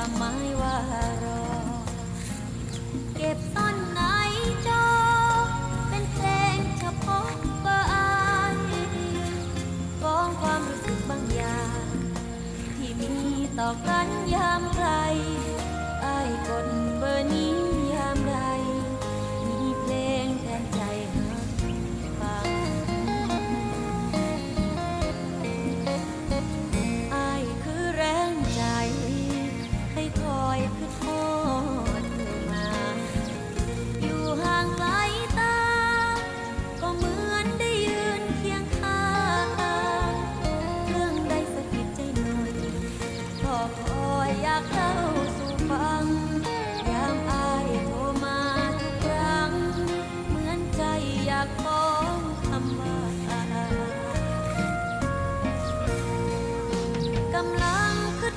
ความหมายว่ารอ เก็บต้นไหนจอ เป็นเพลงเฉพาะบอายฟ้องความรู้สึกบางอย่าง ที่มีต่อกันยามใครอายกด ก็คอยอยากเข้าสู่ฟัง ยามอายโทรมาทุกครั้ง เหมือนใจอยากบอกคำว่ากำลังคิด